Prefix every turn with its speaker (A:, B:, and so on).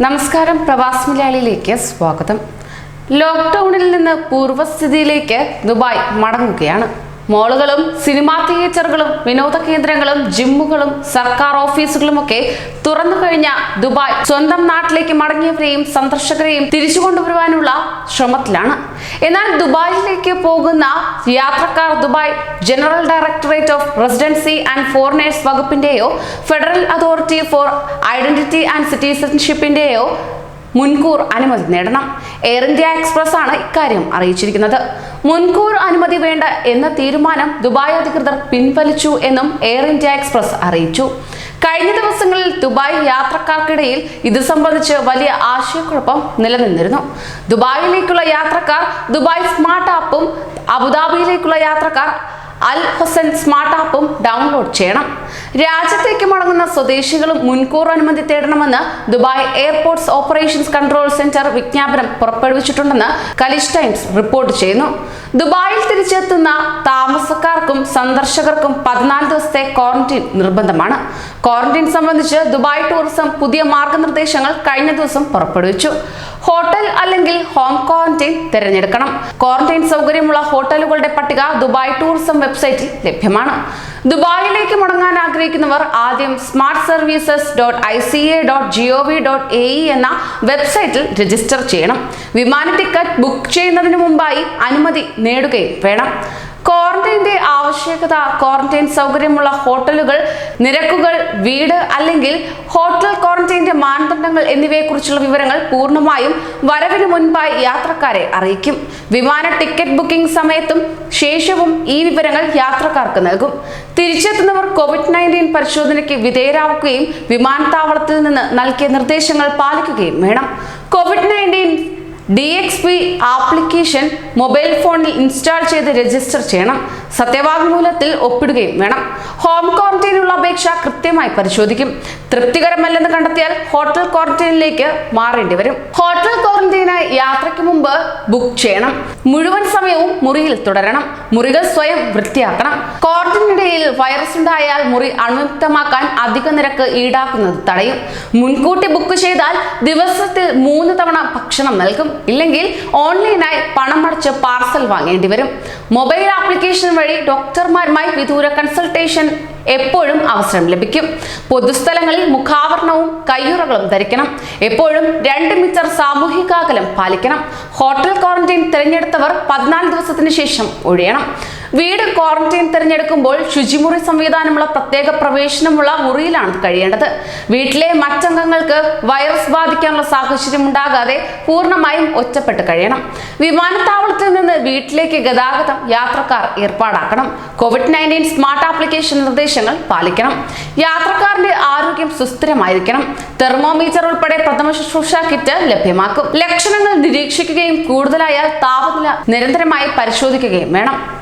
A: നമസ്കാരം പ്രവാസ് മലയാളിയിലേക്ക് സ്വാഗതം. ലോക്ക്ഡൌണിൽ നിന്ന് പൂർവസ്ഥിതിയിലേക്ക് ദുബായ് മടങ്ങുകയാണ്. മോളുകളും സിനിമാ തിയേറ്ററുകളും വിനോദ കേന്ദ്രങ്ങളും ജിമ്മുകളും സർക്കാർ ഓഫീസുകളുമൊക്കെ തുറന്നു കഴിഞ്ഞ ദുബായ് സ്വന്തം നാട്ടിലേക്ക് മടങ്ങിയവരെയും സന്ദർശകരെയും തിരിച്ചു കൊണ്ടുവരുവാനുള്ള ശ്രമത്തിലാണ്. എന്നാൽ ദുബായിലേക്ക് പോകുന്ന യാത്രക്കാർ Dubai general directorate of residency and foreigners വകുപ്പിന്റെയോ federal authority for identity and സിറ്റിസൺഷിപ്പിന്റെയോ മുൻകൂർ അനുമതി നേടണം. എയർ ഇന്ത്യ എക്സ്പ്രസ് ആണ് ഇക്കാര്യം അറിയിച്ചിരിക്കുന്നത്. മുൻകൂർ അനുമതി വേണ്ട എന്ന തീരുമാനം ദുബായ് അധികൃതർ പിൻവലിച്ചു എന്നും എയർ ഇന്ത്യ എക്സ്പ്രസ് അറിയിച്ചു. കഴിഞ്ഞ ദിവസങ്ങളിൽ ദുബായ് യാത്രക്കാർക്കിടയിൽ ഇത് സംബന്ധിച്ച് വലിയ ആശയക്കുഴപ്പം നിലനിന്നിരുന്നു. ദുബായിലേക്കുള്ള യാത്രക്കാർ ദുബായ് സ്മാർട്ട് ആപ്പും അബുദാബിയിലേക്കുള്ള യാത്രക്കാർ അൽ ഹൊസൻ സ്മാർട്ട് ആപ്പും ഡൗൺലോഡ് ചെയ്യണം. രാജ്യത്തേക്ക് മടങ്ങുന്ന സ്വദേശികളും മുൻകൂർ അനുമതി തേടണമെന്ന് Dubai airports operations control centre വിജ്ഞാപനം പുറപ്പെടുവിച്ചിട്ടുണ്ടെന്ന് കലിഷ് ടൈംസ് റിപ്പോർട്ട് ചെയ്യുന്നു. ദുബായിൽ തിരിച്ചെത്തുന്ന താമസക്കാർക്കും സന്ദർശകർക്കും പതിനാല് ദിവസത്തെ ക്വാറന്റീൻ നിർബന്ധമാണ്. ക്വാറന്റീൻ സംബന്ധിച്ച് ദുബായ് ടൂറിസം പുതിയ മാർഗനിർദ്ദേശങ്ങൾ കഴിഞ്ഞ ദിവസം പുറപ്പെടുവിച്ചു. ഹോട്ടൽ അല്ലെങ്കിൽ ഹോം ക്വാറന്റൈൻ തിരഞ്ഞെടുക്കണം. ക്വാറന്റൈൻ സൗകര്യമുള്ള ഹോട്ടലുകളുടെ പട്ടിക ദുബായ് ടൂറിസം വെബ്സൈറ്റിൽ ലഭ്യമാണ്. ദുബായിലേക്ക് മടങ്ങാൻ ആഗ്രഹിക്കുന്നവർ ആദ്യം smart services dot I C A dot G O V dot A E എന്ന വെബ്സൈറ്റിൽ രജിസ്റ്റർ ചെയ്യണം. വിമാന ടിക്കറ്റ് ബുക്ക് ചെയ്യുന്നതിന് മുമ്പായി അനുമതി നേടുകയും വേണം. ആവശ്യകത ക്വാറന്റൈൻ സൗകര്യമുള്ള ഹോട്ടലുകൾ നിരക്കുകൾ വീട് അല്ലെങ്കിൽ ഹോട്ടൽ ക്വാറന്റൈന്റെ മാനദണ്ഡങ്ങൾ എന്നിവയെക്കുറിച്ചുള്ള വിവരങ്ങൾ പൂർണമായും വരവിന് മുൻപായി യാത്രക്കാരെ അറിയിക്കും. വിമാന ടിക്കറ്റ് ബുക്കിംഗ് സമയത്തും ശേഷവും ഈ വിവരങ്ങൾ യാത്രക്കാർക്ക് നൽകും. തിരിച്ചെത്തുന്നവർ കോവിഡ് നയന്റീൻ പരിശോധനയ്ക്ക് വിധേയരാവുകയും വിമാനത്താവളത്തിൽ നിന്ന് നൽകിയ നിർദ്ദേശങ്ങൾ പാലിക്കുകയും വേണം. Covid nineteen D X P application mobile ഫോണിൽ ഇൻസ്റ്റാൾ ചെയ്ത് രജിസ്റ്റർ ചെയ്യണം. സത്യവാങ്മൂലത്തിൽ ഒപ്പിടുകയും വേണം. ഹോം ക്വാറന്റൈനുള്ള അപേക്ഷ കൃത്യമായി പരിശോധിക്കും. തൃപ്തികരമല്ലെന്ന് കണ്ടെത്തിയാൽ ഹോട്ടൽ ക്വാറന്റൈനിലേക്ക് മാറേണ്ടി വരും. ഹോട്ടൽ ക്വാറന്റൈനായി യാത്രയ്ക്ക് മുമ്പ് ബുക്ക് ചെയ്യണം. മുഴുവൻ സമയവും മുറിയിൽ തുടരണം. മുറികൾ സ്വയം വൃത്തിയാക്കണം. ക്വാറന്റൈനിടയിൽ വൈറസ് ഉണ്ടായാൽ മുറി അണുവിക്തമാക്കാൻ അധിക നിരക്ക് ഈടാക്കുന്നത് തടയും. മുൻകൂട്ടി ബുക്ക് ചെയ്താൽ ദിവസത്തിൽ മൂന്ന് തവണ ഭക്ഷണം നൽകും. ഇല്ലെങ്കിൽ ഓൺലൈനായി പണം അടച്ച് പാർസൽ വാങ്ങേണ്ടി വരും. മൊബൈൽ ആപ്ലിക്കേഷൻ വഴി ഡോക്ടർമാരുമായി വിദൂര കൺസൾട്ടേഷൻ എപ്പോഴും അവസരം ലഭിക്കും. പൊതുസ്ഥലങ്ങളിൽ മുഖാവരണവും കയ്യുറകളും ധരിക്കണം. എപ്പോഴും രണ്ട് മീറ്റർ സാമൂഹിക അകലം പാലിക്കണം. ഹോട്ടൽ ക്വാറന്റൈൻ തിരഞ്ഞെടുത്തവർ പതിനാല് ദിവസത്തിന് ശേഷം ഒഴിയണം. വീട് ക്വാറന്റൈൻ തിരഞ്ഞെടുക്കുമ്പോൾ ശുചിമുറി സംവിധാനമുള്ള പ്രത്യേക പ്രവേശനമുള്ള മുറിയിലാണ് കഴിയേണ്ടത്. വീട്ടിലെ മറ്റംഗങ്ങൾക്ക് വൈറസ് ബാധിക്കാനുള്ള സാഹചര്യം ഉണ്ടാകാതെ പൂർണമായും ഒറ്റപ്പെട്ട് കഴിയണം. വിമാനത്താവളത്തിൽ നിന്ന് വീട്ടിലേക്ക് ഗതാഗതം യാത്രക്കാർ ഏർപ്പാടാക്കണം. കോവിഡ് നയന്റീൻ സ്മാർട്ട് ആപ്ലിക്കേഷൻ നിർദ്ദേശങ്ങൾ പാലിക്കണം. യാത്രക്കാരന്റെ ആരോഗ്യം സുസ്ഥിരമായിരിക്കണം. തെർമോമീറ്റർ ഉൾപ്പെടെ പ്രഥമ ശുശ്രൂഷ കിറ്റ് ലഭ്യമാക്കും. ലക്ഷണങ്ങൾ നിരീക്ഷിക്കുകയും കൂടുതലായാൽ താപനില നിരന്തരമായി പരിശോധിക്കുകയും വേണം.